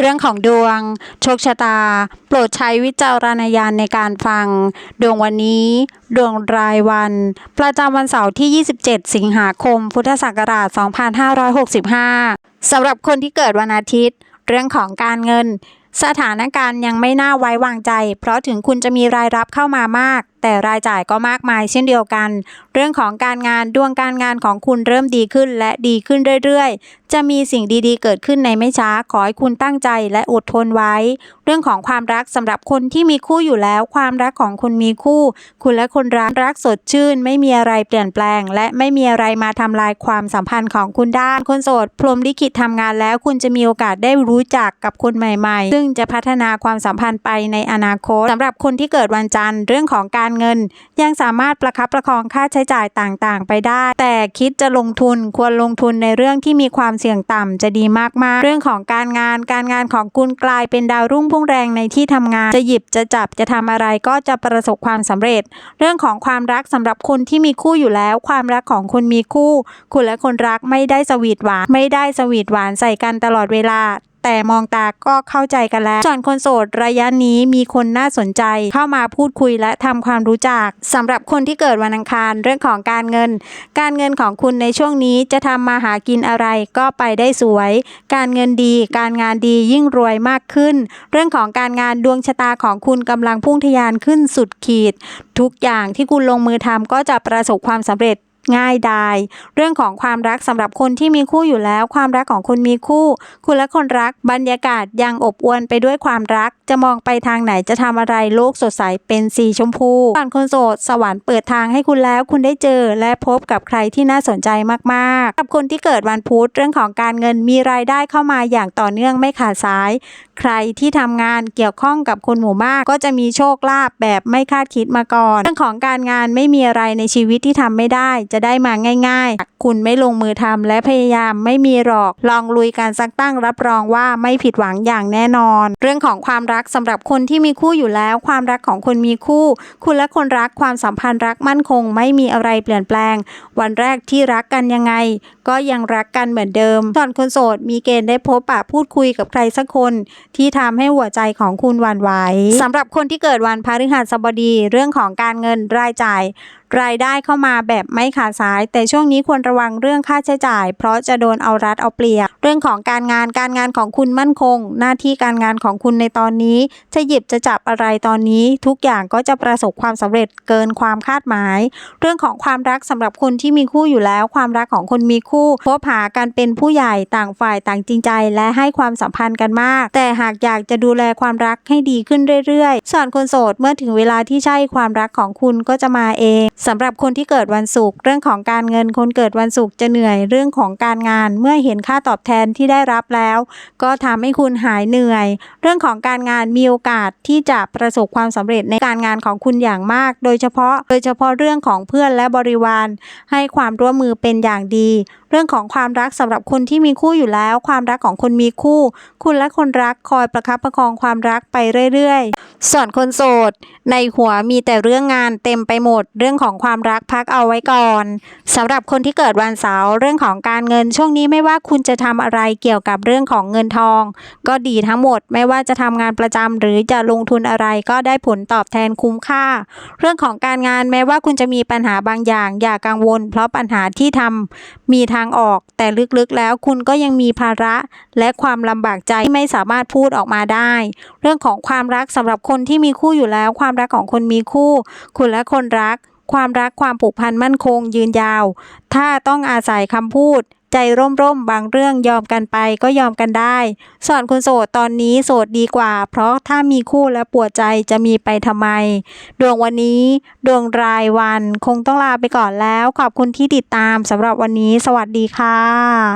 เรื่องของดวง โชคชะตา โปรดใช้วิจารณญาณในการฟัง ดวงวันนี้ ดวงรายวัน ประจำวันเสาร์ที่ 27 สิงหาคม พุทธศักราช 2565 สำหรับคนที่เกิดวันอาทิตย์ เรื่องของการเงิน สถานการณ์ยังไม่น่าไว้วางใจ เพราะถึงคุณจะมีรายรับเข้ามามาก แต่รายจ่ายก็มากมายเช่นเดียวกัน เรื่องของการงานดวงการงานของคุณเริ่มดีขึ้นและดีขึ้นเรื่อยๆ จะมีสิ่งดีๆ เกิดขึ้นในไม่ช้า ขอให้คุณตั้งใจและอดทนไว้ เรื่องของความรักสำหรับคนที่มีคู่อยู่แล้ว ความรักของคุณมีคู่ คุณและคนรักรักสดชื่น ไม่มีอะไรเปลี่ยนแปลง และไม่มีอะไรมาทำลายความสัมพันธ์ของคุณได้คนโสดพรมลิขิตทำงานแล้ว คุณจะมีโอกาสได้รู้จักกับคนใหม่ๆซึ่งจะพัฒนาความสัมพันธ์ไปในอนาคตสำหรับคนที่เกิดวันจันทร์เรื่องของการเงิน ยังสามารถประคับประคองค่าใช้จ่ายต่างๆ ไปได้ แต่คิดจะลงทุนควรลงทุนในเรื่องที่มีความเสี่ยงต่ำจะดีมากๆ เรื่องของการงานการงานของคุณกลายเป็นดาวรุ่งพุ่งแรงในที่ทำงาน จะหยิบจะจับจะทำอะไรก็จะประสบความสำเร็จ เรื่องของความรักสำหรับคนที่มีคู่อยู่แล้ว ความรักของคุณมีคู่ คุณและคนรักไม่ได้สวีทหวานไม่ได้สวีทหวานใส่กันตลอดเวลา แต่มองตาก็เข้าใจกันแล้วส่วนคนโสดระยะนี้มีคนน่าสนใจเข้ามาพูดคุยและทำความรู้จักสำหรับคนที่เกิดวันอังคารเรื่องของการเงิน การเงินของคุณในช่วงนี้จะทำมาหากินอะไรก็ไปได้สวย การเงินดี การงานดียิ่งรวยมากขึ้น เรื่องของการงานดวงชะตาของคุณกำลังพุ่งทะยานขึ้นสุดขีด ทุกอย่างที่คุณลงมือทำก็จะประสบความสำเร็จ ง่ายดายเรื่องของความรักสำหรับคนที่มีคู่อยู่แล้ว ความรักของคุณมีคู่ คุณและคนรักบรรยากาศยังอบอวลไปด้วยความรัก จะมองไปทางไหนจะทำอะไรโลกสดใสเป็นสีชมพูส่วนคนโสดสวรรค์เปิดทางให้คุณแล้วคุณได้เจอ และพบกับใครที่น่าสนใจมากๆ กับคนที่เกิดวันพุธเรื่องของการเงินมีรายได้เข้ามาอย่างต่อเนื่องไม่ขาดสาย ใครที่ทำงานเกี่ยวข้องกับคนหมู่มาก ก็จะมีโชคลาภแบบไม่คาดคิดมาก่อน เรื่องของการงานไม่มีอะไรในชีวิตที่ทำไม่ได้ จะได้มาง่ายๆ คุณไม่ลงมือทำและพยายามไม่มีหรอก ลองลุยการสักตั้งรับรองว่าไม่ผิดหวังอย่างแน่นอน เรื่องของความรักสำหรับคนที่มีคู่อยู่แล้ว ความรักของคนมีคู่ คุณและคนรักความสัมพันธ์รักมั่นคง ไม่มีอะไรเปลี่ยนแปลง วันแรกที่รักกันยังไง ก็ยังรักกันเหมือนเดิมส่วนคนโสดมีเกณฑ์ได้พบปะพูดคุยกับใครสักคนที่ทำให้หัวใจของคุณหวั่นไหวสำหรับคนที่เกิดวันพฤหัสบดีเรื่องของการเงินรายจ่าย รายได้เข้ามาแบบไม่ขาดสาย แต่ช่วงนี้ควรระวังเรื่องค่าใช้จ่าย เพราะจะโดนเอารัดเอาเปรียบ เรื่องของการงานการงานของคุณมั่นคง หน้าที่การงานของคุณในตอนนี้ จะหยิบจะจับอะไรตอนนี้ ทุกอย่างก็จะประสบความสำเร็จเกินความคาดหมาย เรื่องของความรักสำหรับคนที่มีคู่อยู่แล้ว ความรักของคนมีคู่พบหากันเป็นผู้ใหญ่ต่างฝ่ายต่างจริงใจและให้ความสัมพันธ์กันมาก แต่หากอยากจะดูแลความรักให้ดีขึ้นเรื่อยๆส่วนคนโสดเมื่อถึงเวลาที่ใช่ความรักของคุณก็จะมาเองสำหรับคนที่เกิดวันศุกร์เรื่องของการเงินคนเกิดวันศุกร์จะเหนื่อยเรื่องของการงาน เมื่อเห็นค่าตอบแทนที่ได้รับแล้ว ก็ทำให้คุณหายเหนื่อย เรื่องของการงานมีโอกาสที่จะประสบความสำเร็จในการงานของคุณอย่างมาก โดยเฉพาะโดยเฉพาะเรื่องของเพื่อนและบริวาร ให้ความร่วมมือเป็นอย่างดี เรื่องของความรักสำหรับคนที่มีคู่อยู่แล้ว ความรักของคนมีคู่ คุณและคนรักคอยประคับประคองความรักไปเรื่อยๆ ส่วนคนโสด ในหัวมีแต่เรื่องงานเต็มไปหมด เรื่องของความรักพักเอาไว้ก่อนสำหรับคนที่เกิดวันเสาร์เรื่องของการเงินช่วงนี้ไม่ว่าคุณจะทำอะไรเกี่ยวกับเรื่องของเงินทอง ก็ดีทั้งหมดไม่ว่าจะทำงานประจำหรือจะลงทุนอะไรก็ได้ผลตอบแทนคุ้มค่า เรื่องของการงานแม้ว่าคุณจะมีปัญหาบางอย่าง อย่ากังวล เพราะปัญหาที่ทำมีทาางออก แต่ลึกๆแล้วคุณก็ยังมีภาระและความลำบากใจที่ไม่สามารถพูดออกมาได้ เรื่องของความรักสำหรับคนที่มีคู่อยู่แล้ว ความรักของคนมีคู่ คุณและคนรัก ความรักความผูกพันมั่นคงยืนยาว ถ้าต้องอาศัยคำพูด ใจร่มๆ บางเรื่องยอมกันไปก็ยอมกันได้ ส่วนคุณโสดตอนนี้โสดดีกว่า เพราะถ้ามีคู่และปวดใจจะมีไปทำไม ดวงวันนี้ ดวงรายวันคงต้องลาไปก่อนแล้ว ขอบคุณที่ติดตามสำหรับวันนี้ สวัสดีค่ะ